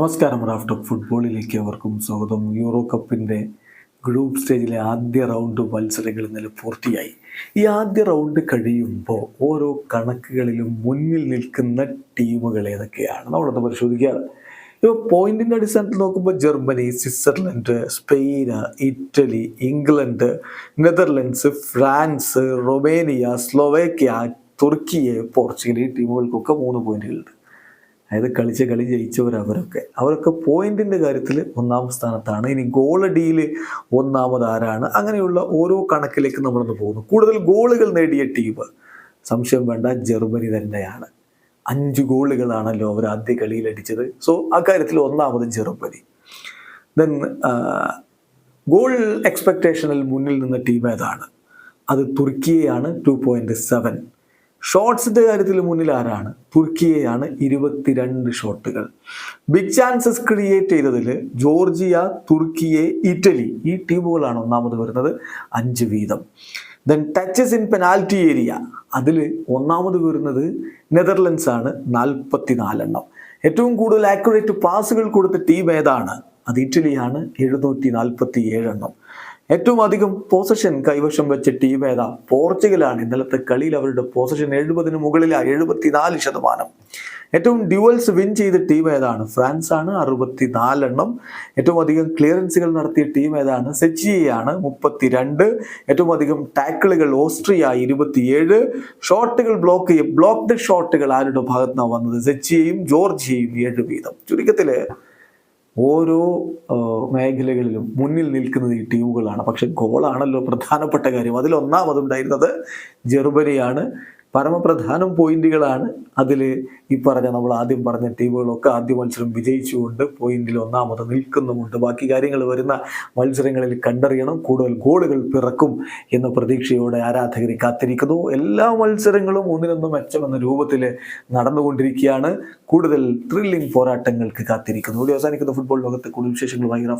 നമസ്കാരം റാഫ്റ്റ് ഫുട്ബോളിലേക്ക് അവർക്കും സ്വാഗതം. യൂറോ കപ്പിന്റെ ഗ്രൂപ്പ് സ്റ്റേജിലെ ആദ്യ റൗണ്ട് മത്സരങ്ങൾ ഇന്നലെ പൂർത്തിയായി. ഈ ആദ്യ റൗണ്ട് കഴിയുമ്പോൾ ഓരോ കണക്കുകളിലും മുന്നിൽ നിൽക്കുന്ന ടീമുകൾ ഏതൊക്കെയാണ്? നമ്മളൊന്ന് പരിശോധിക്കാറ്. ഇപ്പോൾ പോയിന്റിന്റെ അടിസ്ഥാനത്തിൽ നോക്കുമ്പോൾ Germany Switzerland Spain Italy England Netherlands France Romania Slovakia Turkiye Portugal ഈ ടീമുകൾക്കൊക്കെ മൂന്ന് പോയിന്റുകളുണ്ട്. അതായത് കളിച്ച കളി ജയിച്ചവർ അവരൊക്കെ. പോയിന്റിന്റെ കാര്യത്തിൽ ഒന്നാം സ്ഥാനത്താണ്. ഇനി ഗോൾ ഗോളടിയിൽ ഒന്നാമത് ആരാണ്? അങ്ങനെയുള്ള ഓരോ കണക്കിലേക്ക് നമ്മളൊന്ന് പോകുന്നു. കൂടുതൽ ഗോളുകൾ നേടിയ ടീം സംശയം വേണ്ട ജർമ്മനി തന്നെയാണ്. അഞ്ച് ഗോളുകളാണല്ലോ അവർ ആദ്യ കളിയിൽ അടിച്ചത്. സോ അക്കാര്യത്തിൽ ഒന്നാമത് ജർമ്മനി. ദെൻ ഗോൾ എക്സ്പെക്ടേഷനിൽ മുന്നിൽ നിന്ന ടീം ഏതാണ്? അത് തുർക്കിയെയാണ് ടു പോയിന്റ് സെവൻ ഷോട്ട്സിന്റെ കാര്യത്തിൽ മുന്നിൽ ആരാണ്? തുർക്കിയെയാണ് ഇരുപത്തിരണ്ട് ഷോട്ടുകൾ. ബിഗ് ചാൻസസ് ക്രിയേറ്റ് ചെയ്തതിൽ ജോർജിയ തുർക്കിയെ ഇറ്റലി ഈ ടീമുകളാണ് ഒന്നാമത് വരുന്നത്. അഞ്ച് വീതം. Then touches in penalty area അതിൽ ഒന്നാമത് വരുന്നത് നെതർലൻഡ്സ് ആണ്. നാൽപ്പത്തി നാലെണ്ണം ഏറ്റവും കൂടുതൽ ആക്യുറേറ്റ് പാസുകൾ കൊടുത്ത ടീം ഏതാണ്? അത് ഇറ്റലിയാണ്. എഴുന്നൂറ്റി നാൽപ്പത്തി ഏഴെണ്ണം ഏറ്റവും അധികം പോസഷൻ കൈവശം വെച്ച ടീം ഏതാ? പോർച്ചുഗലാണ്. ഇന്നലത്തെ കളിയിൽ അവരുടെ പോസഷൻ എഴുപതിന് മുകളിലാണ് എഴുപത്തിനാല് ശതമാനം. ഏറ്റവും ഡ്യുവൽസ് വിൻ ചെയ്ത ടീം ഏതാണ്? ഫ്രാൻസ് ആണ് അറുപത്തിനാലെണ്ണം. ഏറ്റവും അധികം ക്ലിയറൻസുകൾ നടത്തിയ ടീം ഏതാണ്? സെച്ചിയാണ് മുപ്പത്തിരണ്ട്. ഏറ്റവും അധികം ടാക്കിളുകൾ ഓസ്ട്രിയ ഇരുപത്തിയേഴ്. ഷോട്ടുകൾ ബ്ലോക്ക് ചെയ്യും ബ്ലോക്ക്ഡ് ഷോട്ടുകൾ ആരുടെ ഭാഗത്താണ് വന്നത്? സെച്ചിയെയും ജോർജിയയും ഏഴ് വീതം. ചുരുക്കത്തിൽ ഓരോ മേഖലകളിലും മുന്നിൽ നിൽക്കുന്നത് ഈ ടീമുകളാണ്. പക്ഷെ ഗോളാണല്ലോ പ്രധാനപ്പെട്ട കാര്യം. അതിൽ ഒന്നാമതുണ്ടായിരുന്നത് ജർമ്മനിയാണ്. പരമപ്രധാനം പോയിന്റുകളാണ്. അതിൽ ഈ പറഞ്ഞ നമ്മൾ ആദ്യം പറഞ്ഞ ടീമുകളൊക്കെ ആദ്യ മത്സരം വിജയിച്ചുകൊണ്ട് പോയിന്റിൽ ഒന്നാമത് നിൽക്കുന്നുമുണ്ട്. ബാക്കി കാര്യങ്ങൾ വരുന്ന മത്സരങ്ങളിൽ കണ്ടറിയണം കൂടുതൽ ഗോളുകൾ പിറക്കും എന്ന പ്രതീക്ഷയോടെ ആരാധകർ കാത്തിരിക്കുന്നു. എല്ലാ മത്സരങ്ങളും ഒന്നിനൊന്നും മെച്ചമെന്ന രൂപത്തിൽ നടന്നുകൊണ്ടിരിക്കുകയാണ്. കൂടുതൽ ത്രില്ലിംഗ് പോരാട്ടങ്ങൾക്ക് കാത്തിരിക്കുന്നു. ഇവിടെ അവസാനിക്കുന്ന ഫുട്ബോൾ ലോകത്തെ കൂടുതൽ വിശേഷങ്ങൾ ഭയങ്കര